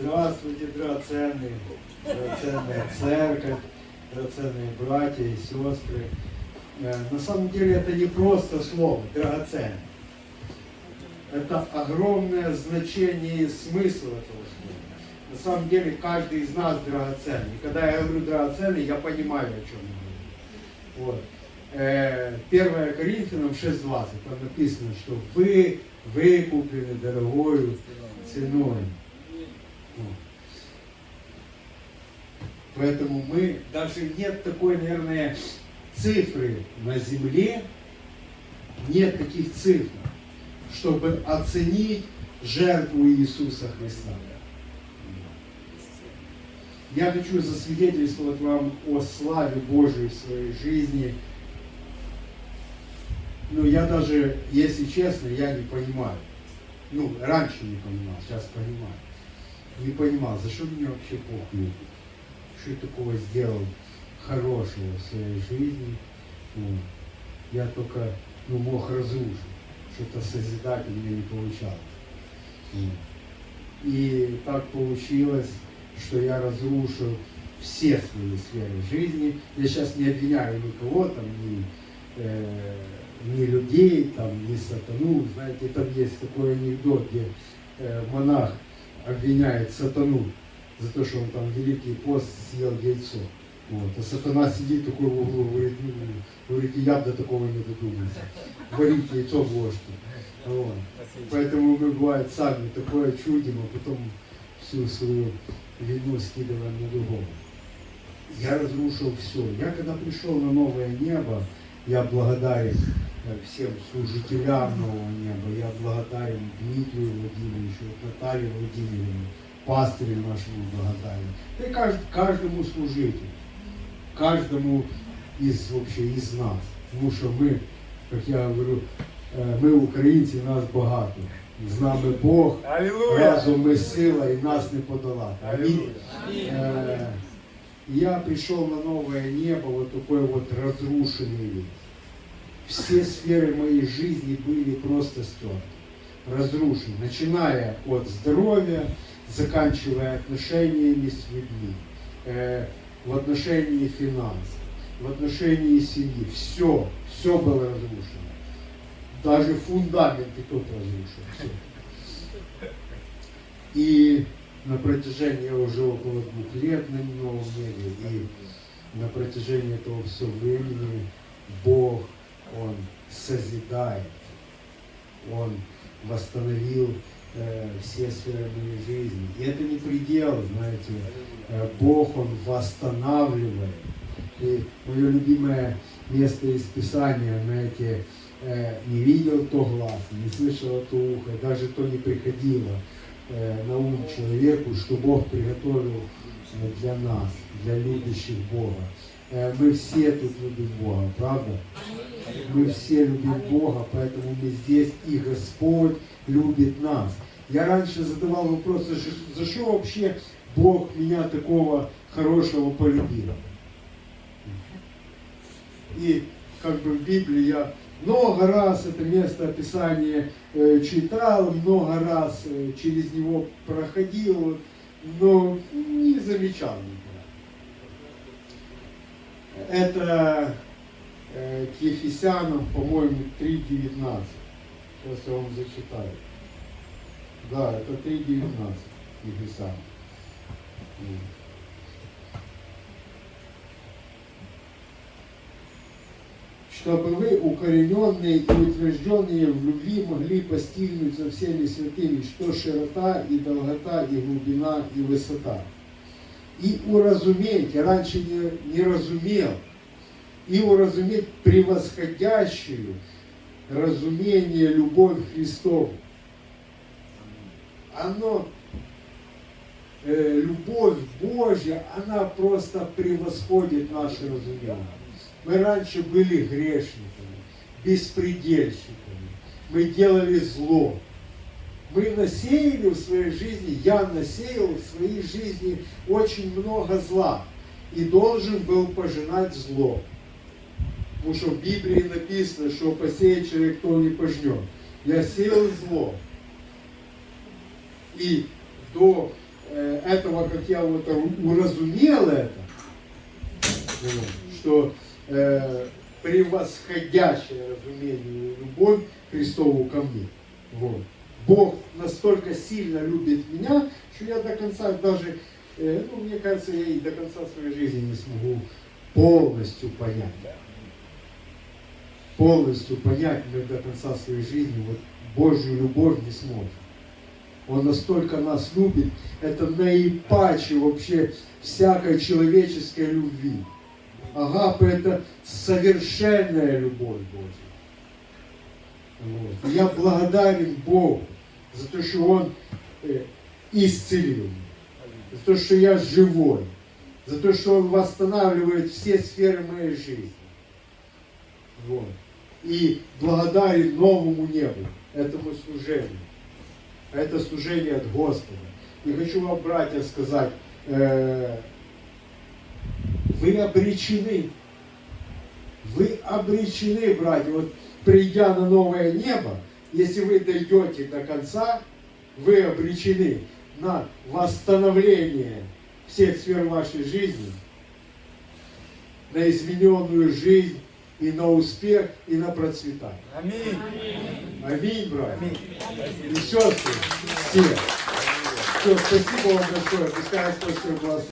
Здравствуйте, драгоценные, драгоценная церковь, драгоценные братья и сестры. Э, На самом деле это не просто слово, драгоценный. Это огромное значение и смысл этого слова. На самом деле каждый из нас драгоценный. Когда я говорю драгоценный, я понимаю, о чем я говорю. Вот. Э, 1 Коринфянам 6.20, там написано, что вы выкуплены дорогою ценой. Поэтому мы, даже нет такой, наверное, цифры на земле, нет таких цифр, чтобы оценить жертву Иисуса Христа. Я хочу засвидетельствовать вам о славе Божией в своей жизни. Ну, я даже, если честно, я не понимаю. Ну, раньше не понимал, сейчас понимаю. Не понимал, за что меня вообще любит. Что я такого сделал хорошего в своей жизни. Вот. Я только ну, мог разрушить. Что-то созидать у меня не получалось. Вот. И так получилось, что я разрушил все свои сферы жизни. Я сейчас не обвиняю никого, там, ни, э, ни людей, там, ни сатану. Знаете, там есть такой анекдот, где э, монах обвиняет сатану за то, что он там Великий пост съел яйцо. Вот. А сатана сидит такой в углу, говорит, ну, говорит, я до такого не додумался. Варить яйцо в ложке. Вот. Поэтому мы, бывает, сами такое чудим, а потом всю свою вину скидываем на другого. Я разрушил все. Я когда пришел на новое небо, я благодарен всем служителям нового неба, я благодарен Дмитрию Владимировичу, вот Наталье Владимировне, пастырю нашему благодарен. Да и кажд- каждому служителю, каждому из вообще из нас. Тому що ми, як я говорю, е, ми українці, нас багато. З нами Бог, Аллилуйя! разом ми сила і нас не подолати. Амінь. Аллилуйя! Э, я пришел на новое небо, вот такой вот разрушенный вид. Все сферы моей жизни были просто стерты, разрушены, начиная от здоровья, заканчивая отношениями с людьми, э, в отношении финансов, в отношении семьи. Все, все было разрушено. Даже фундаменты тут разрушен. Все. И на протяжении уже около двух лет на новом небе, и на протяжении этого всего времени Бог, Он созидает, Он восстановил э, все сферы моей жизни. И это не предел, знаете, Э, Бог, Он восстанавливает. И мое любимое место из Писания, знаете, э, не видел то глаз, не слышало то ухо, даже то не приходило э, на ум человеку, что Бог приготовил э, для нас, для любящих Бога. Э, Мы все тут любим Бога, правда? Мы все любим Бога, поэтому мы здесь, и Господь любит нас. Я раньше задавал вопрос, за что вообще Бог меня такого хорошего полюбил? И как бы в Библии я много раз это место описания э, читал, много раз э, через него проходил, но не замечал никогда. Это к Ефесянам, по-моему, 3.19. Сейчас я вам зачитаю. Да, это 3.19 Ефесянам. Чтобы вы, укорененные и утвержденные в любви, могли постигнуть со всеми святыми, что широта и долгота, и глубина, и высота. И уразуметь, я раньше не, не разумел, и уразуметь превосходящую разумение любовь Христову. Оно, э, любовь Божья, она просто превосходит наше разумение. Мы раньше были грешниками, беспредельщиками. Мы делали зло. Мы насеяли в своей жизни, я насеял в своей жизни очень много зла. И должен был пожинать зло. Потому что в Библии написано, что посеет человек, то не пожнет. Я сеял зло. И до э, этого, как я вот уразумел это, что э, превосходящее разумение любовь Христову ко мне. Вот. Бог настолько сильно любит меня, что я до конца даже, э, ну, мне кажется, я и до конца своей жизни не смогу полностью понять. Полностью понять мы до конца своей жизни вот Божью любовь не сможем. Он настолько нас любит, это наипаче вообще всякой человеческой любви. Агапа это совершенная любовь Божья. Вот. Я благодарен Богу за то, что Он э, исцелил меня, за то, что я живой, за то, что Он восстанавливает все сферы моей жизни. Вот. И благодарен новому небу, этому служению. Это служение от Господа. И хочу вам, братья, сказать, э, вы обречены. Вы обречены, братья. Вот придя на новое небо, если вы дойдете до конца, вы обречены на восстановление всех сфер вашей жизни, на измененную жизнь, и на успех, и на процветание. Аминь. Аминь, братья. Аминь. И сестры, все. Все, спасибо вам большое. Пускай Господь всех благословит.